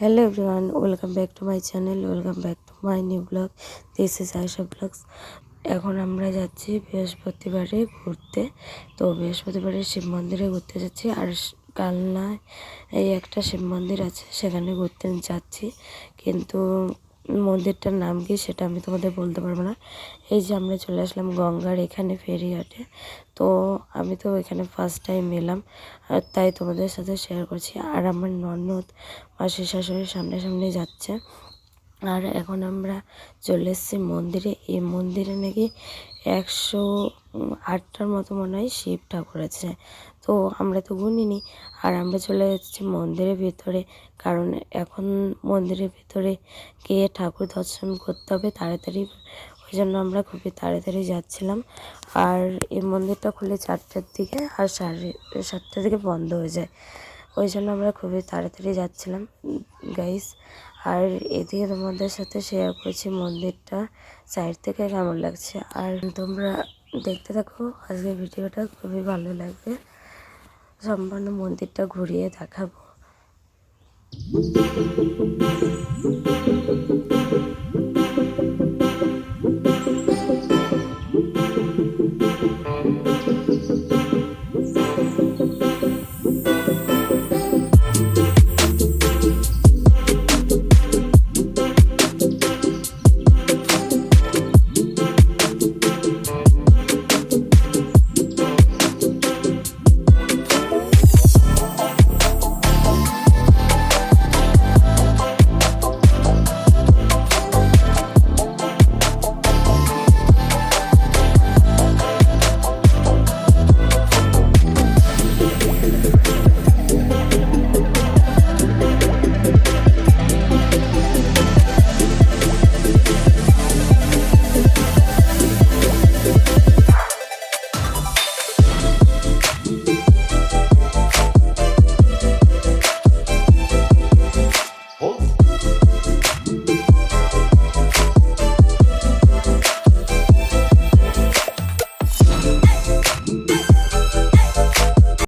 Hello everyone welcome back to my channel welcome back to my new blog this is Aysha blogs এখন আমরা যাচ্ছি বৃহস্পতিবারে ঘুরতে। তো বৃহস্পতিবারে শিব মন্দিরে ঘুরতে যাচ্ছি। আর কালনায় এই একটা শিব মন্দির আছে, সেখানে ঘুরতে যাচ্ছি। কিন্তু মন্দিরটার নাম কি সেটা আমি তোমাদের বলতে পারব না। এই যে আমরা চলে আসলাম গঙ্গার এখানে ফেরিঘাটে। তো আমি তো এখানে ফার্স্ট টাইম এলাম, আর তাই তোমাদের সাথে শেয়ার করছি। আর আমার ননদ, মাসির শাশুড়ির সামনে সামনে যাচ্ছে। আর এখন আমরা চলে এসেছি মন্দিরে। এই মন্দিরে নাকি একশো আটটার মতো মনে হয় শিব ঠাকুর আছে। তো আমরা তো গুনিনি, আর আমরা চলে যাচ্ছি মন্দিরের ভিতরে। কারণ এখন মন্দিরের ভিতরে গিয়ে ঠাকুর দর্শন করতে হবে তাড়াতাড়ি। ওই জন্য আমরা খুবই তাড়াতাড়ি যাচ্ছিলাম। আর এই মন্দিরটা খুলে চারটার দিকে আর সাড়ে সাতটার দিকে বন্ধ হয়ে যায়। ওই জন্য আমরা খুবই তাড়াতাড়ি যাচ্ছিলাম গাইস আর এদিকে তোমাদের সাথে শেয়ার করছি মন্দিরটা। সাইড থেকে কেমন লাগছে? আর তোমরা দেখতে থাকো আজকের ভিডিওটা খুবই ভালো লাগবে। সম্পূর্ণ মন্দিরটা ঘুরিয়ে দেখাবো।